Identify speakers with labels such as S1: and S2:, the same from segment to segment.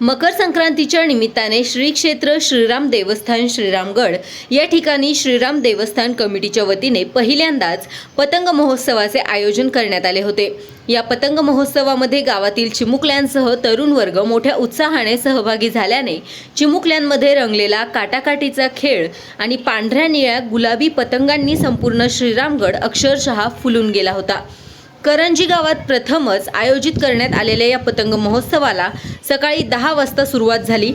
S1: मकर संक्रांतीच्या निमित्ताने श्री क्षेत्र श्रीराम देवस्थान श्रीरामगड या ठिकाणी श्रीराम देवस्थान कमिटीच्या वतीने पहिल्यांदाच पतंग महोत्सवाचे आयोजन करण्यात आले होते. या पतंग महोत्सवामध्ये गावातील चिमुकल्यांसह तरुण वर्ग मोठ्या उत्साहाने सहभागी झाल्याने चिमुकल्यांमध्ये रंगलेला काटाकाटीचा खेळ आणि पांढऱ्या निळ्या गुलाबी पतंगांनी संपूर्ण श्रीरामगड अक्षरशः फुलून गेला होता. करंजी गावात प्रथमच आयोजित करण्यात आलेल्या या पतंग महोत्सवाला सकाळी दहा वाजता सुरुवात झाली.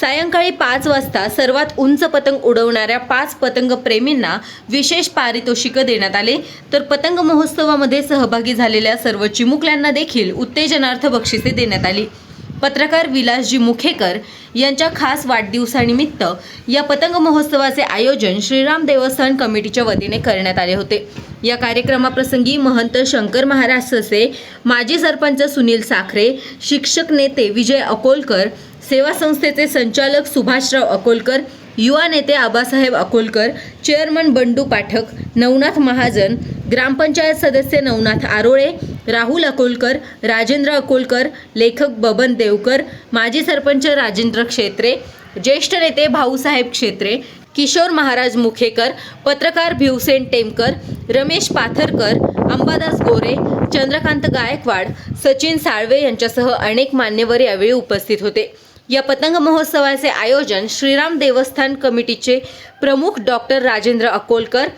S1: सायंकाळी पाच वाजता सर्वात उंच पतंग उडवणाऱ्या पाच पतंग प्रेमींना विशेष पारितोषिकं देण्यात आले. तर पतंग महोत्सवामध्ये सहभागी झालेल्या सर्व चिमुकल्यांना देखील उत्तेजनार्थ बक्षिसे देण्यात आली. पत्रकार विलासजी मुखेकर यांच्या खास वाढदिवसानिमित्त या पतंग महोत्सवाचे आयोजन श्रीराम देवस्थान कमिटीच्या वतीने करण्यात आले होते. या कार्यक्रमाप्रसंगी महंत शंकर महाराज ससे माजी सरपंच सुनील साखरे शिक्षक नेते विजय अकोलकर सेवा संस्थेचे संचालक सुभाषराव अकोलकर युवा नेते आबासाहेब अकोलकर चेअरमन बंडू पाठक नवनाथ महाजन ग्रामपंचायत सदस्य नवनाथ आरोळे राहुल अकोलकर राजेंद्र अकोलकर लेखक बबन देवकर माजी सरपंच राजेंद्र क्षेत्रे ज्येष्ठ नेते भाऊसाहेब क्षेत्रे किशोर महाराज मुखेकर पत्रकार भिवसेन टेमकर रमेश पाथरकर अंबादास गोरे चंद्रकांत गायकवाड सचिन साळवे यांच्यासह अनेक मान्यवर यावेळी उपस्थित होते. या पतंग महोत्सवाचे आयोजन श्रीराम देवस्थान कमिटीचे प्रमुख डॉक्टर राजेंद्र अकोलकर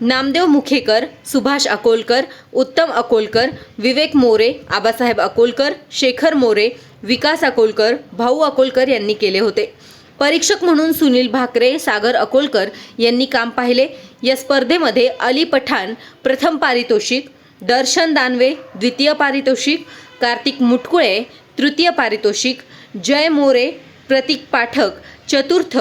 S1: नामदेव मुखेकर सुभाष अकोलकर उत्तम अकोलकर विवेक मोरे आबासाहेब अकोलकर शेखर मोरे विकास अकोलकर भाऊ अकोलकर यांनी केले होते. परीक्षक म्हणून सुनील भाकरे सागर अकोलकर यांनी काम पाहिले. या स्पर्धेमध्ये अली पठाण प्रथम पारितोषिक दर्शन दानवे द्वितीय पारितोषिक कार्तिक मुटकुळे तृतीय पारितोषिक जय मोरे प्रतीक पाठक चतुर्थ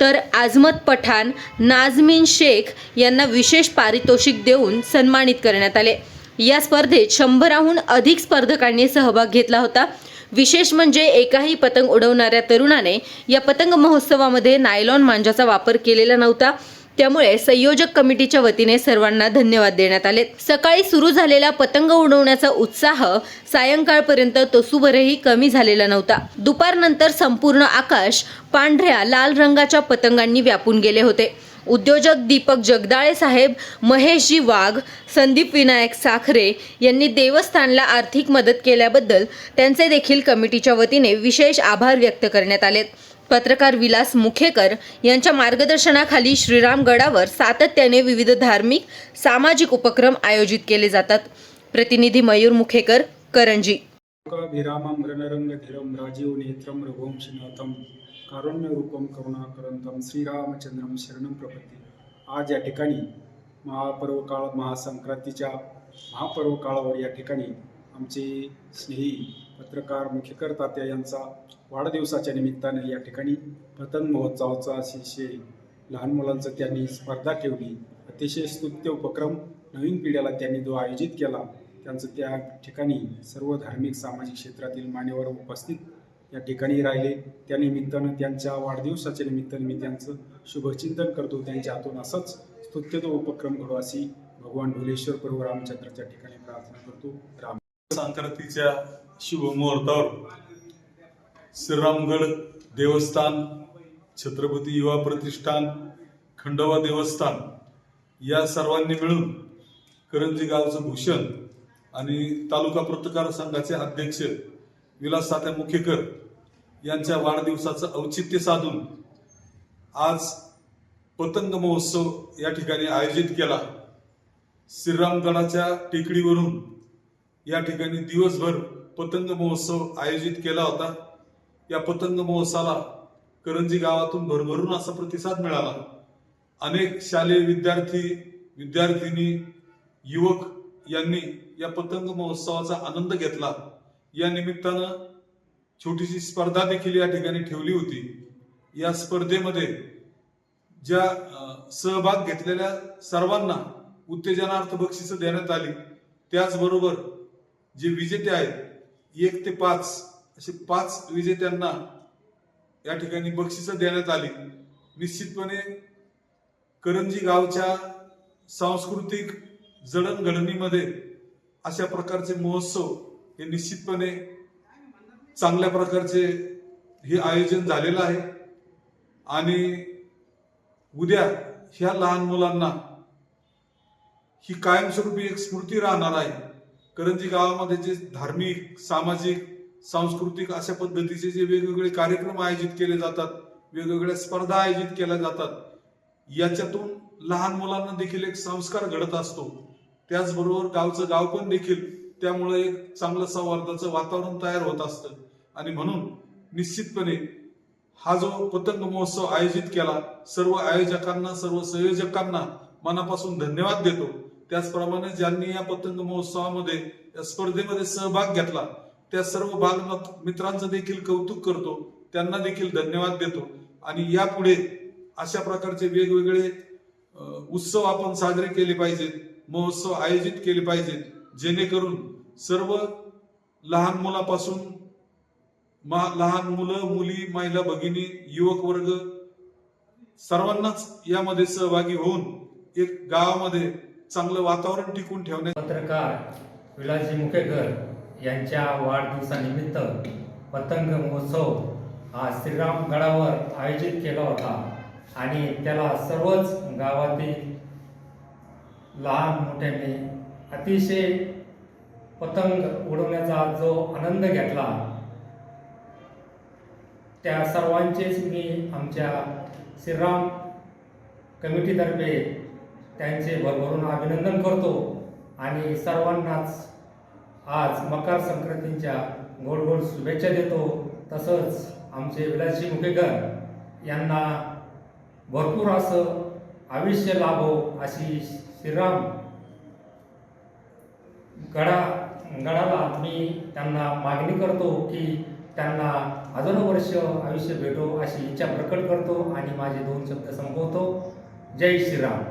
S1: तर आझमत पठाण नाझमीन शेख यांना विशेष पारितोषिक देऊन सन्मानित करण्यात आले. या स्पर्धेत शंभराहून अधिक स्पर्धकांनी सहभाग घेतला होता. विशेष म्हणजे एकाही पतंग उडवणाऱ्या तरुणाने या पतंग महोत्सवामध्ये नायलॉन मांजाचा वापर केलेला नव्हता. त्यामुळे संयोजक कमिटीच्या वतीने सर्वांना धन्यवाद देण्यात आले. सकाळी सुरू झालेला पतंग उडवण्याचा उत्साह सायंकाळपर्यंत तसूभरही कमी झालेला नव्हता. दुपारनंतर संपूर्ण आकाश पांढऱ्या लाल रंगाच्या पतंगांनी व्यापून गेले होते. उद्योजक दीपक जगदाळे साहेब महेशजी वाघ संदीप विनायक साखरे यांनी देवस्थानला आर्थिक मदत केल्याबद्दल त्यांचे देखील कमिटीच्या वतीने विशेष आभार व्यक्त करण्यात आलेत. पत्रकार विलास मुखेकर यांच्या मार्गदर्शनाखाली श्रीरामगडावर सातत्याने विविध धार्मिक सामाजिक उपक्रम आयोजित केले जातात. प्रतिनिधी मयूर मुखेकर करंजी.
S2: लोकाभिरामं रणरङ्गधीरं राजीवनेत्रं रघुवंशनाथं कारुण्यरूपं करुणाकरंतं श्रीरामचंद्रम शरणं प्रपत्ती. आज या ठिकाणी महापर्व काळ महासंक्रांतीच्या महापर्व काळावर या ठिकाणी आमचे स्नेही पत्रकार मुखेकर तात्या यांचा वाढदिवसाच्या निमित्ताने या ठिकाणी पतंग महोत्सवाचा अतिशय लहान मुलांचं त्यांनी स्पर्धा ठेवली. अतिशय स्तुत्य उपक्रम नवीन पिढ्याला त्यांनी जो आयोजित केला त्यांचं त्या ठिकाणी सर्व धार्मिक सामाजिक क्षेत्रातील मान्यवर उपस्थित या ठिकाणी राहिले. त्या निमित्तानं त्यांच्या वाढदिवसाच्या निमित्ताने मी त्यांचं शुभचिंतन करतो. त्यांच्या हातून असंच स्तुत्य तो उपक्रम घडो अशी भगवान ढोलेश्वर प्रभू रामचंद्राच्या ठिकाणी प्रार्थना करतो. राम
S3: संक्रांतीच्या शुभमुहूर्तावर श्रीरामगड देवस्थान छत्रपती युवा प्रतिष्ठान खंडोबा देवस्थान या सर्वांनी मिळून करंजी गावचं भूषण आणि तालुका पत्रकार संघाचे अध्यक्ष विलास तात्या मुखेकर यांच्या वाढदिवसाचं औचित्य साधून आज पतंग महोत्सव या ठिकाणी आयोजित केला. श्रीरामगडाच्या टेकडीवरून या ठिकाणी दिवसभर पतंग महोत्सव आयोजित केला होता. या पतंग महोत्सवाला करंजी गावातून भरभरून असा प्रतिसाद मिळाला. अनेक शालेय विद्यार्थी विद्यार्थिनी युवक यांनी या पतंग महोत्सवाचा आनंद घेतला. या निमित्तानं छोटीशी स्पर्धा देखील या ठिकाणी ठेवली होती. या स्पर्धेमध्ये ज्या सहभाग घेतलेल्या सर्वांना उत्तेजनार्थ बक्षिसं देण्यात आली. त्याचबरोबर जे विजेते आहेत एक ते पाच असे पाच विजेत्यांना या ठिकाणी बक्षिसं देण्यात आली. निश्चितपणे करंजी गावच्या सांस्कृतिक जडणघडणीमध्ये अशा प्रकारचे महोत्सव हे निश्चितपणे चांगल्या प्रकारचे हे आयोजन झालेलं आहे. आणि उद्या ह्या लहान मुलांना ही कायमस्वरूपी एक स्मृती राहणार आहे. करंजी गावामध्ये जे धार्मिक सामाजिक सांस्कृतिक अशा पद्धतीचे जे वेगवेगळे कार्यक्रम आयोजित केले जातात वेगवेगळ्या स्पर्धा आयोजित केल्या जातात याच्यातून लहान मुलांना देखील एक संस्कार घडत असतो. त्याचबरोबर गावचं गाव पण देखील त्यामुळे एक चांगलं संवादाचं वातावरण तयार होत असतं. आणि म्हणून निश्चितपणे हा जो पतंग महोत्सव आयोजित केला सर्व आयोजकांना सर्व संयोजकांना मनापासून धन्यवाद देतो. त्याचप्रमाणे ज्यांनी या पतंग महोत्सवामध्ये या स्पर्धेमध्ये सहभाग घेतला त्या सर्व बाल मित्रांचं देखील कौतुक करतो त्यांना देखील धन्यवाद देतो. आणि यापुढे अशा प्रकारचे वेगवेगळे उत्सव आपण साजरे केले पाहिजेत महोत्सव आयोजित केले पाहिजेत जेणेकरून सर्व लहान मुलापासून मा- लहान मुलं मुली महिला भगिनी युवक वर्ग सर्वांनाच यामध्ये सहभागी होऊन एक गावामध्ये चांगलं वातावरण टिकून ठेवणे
S4: पत्रकार विलासजी मुकेकर यांच्या वाढदिवसानिमित्त पतंग महोत्सव हा श्रीराम गडावर आयोजित केला होता आणि त्याला सर्वच गावातील लहान मोठ्याने अतिशय पतंग उडवण्याचा जो आनंद घेतला त्या सर्वांचेच मी आमच्या श्रीराम कमिटीतर्फे त्यांचे भरभरून अभिनंदन करतो. आणि सर्वांनाच आज मकर संक्रांतीच्या गोड गोड शुभेच्छा देतो. तसंच आमचे विलासजी मुकेकर यांना भरपूर असं आयुष्य लाभो अशी श्रीराम गडा गडाला मी त्यांना मागणी करतो की त्यांना हजारो वर्ष आयुष्य भेटो अशी इच्छा प्रकट करतो आणि माझे दोन शब्द संपवतो. जय श्रीराम.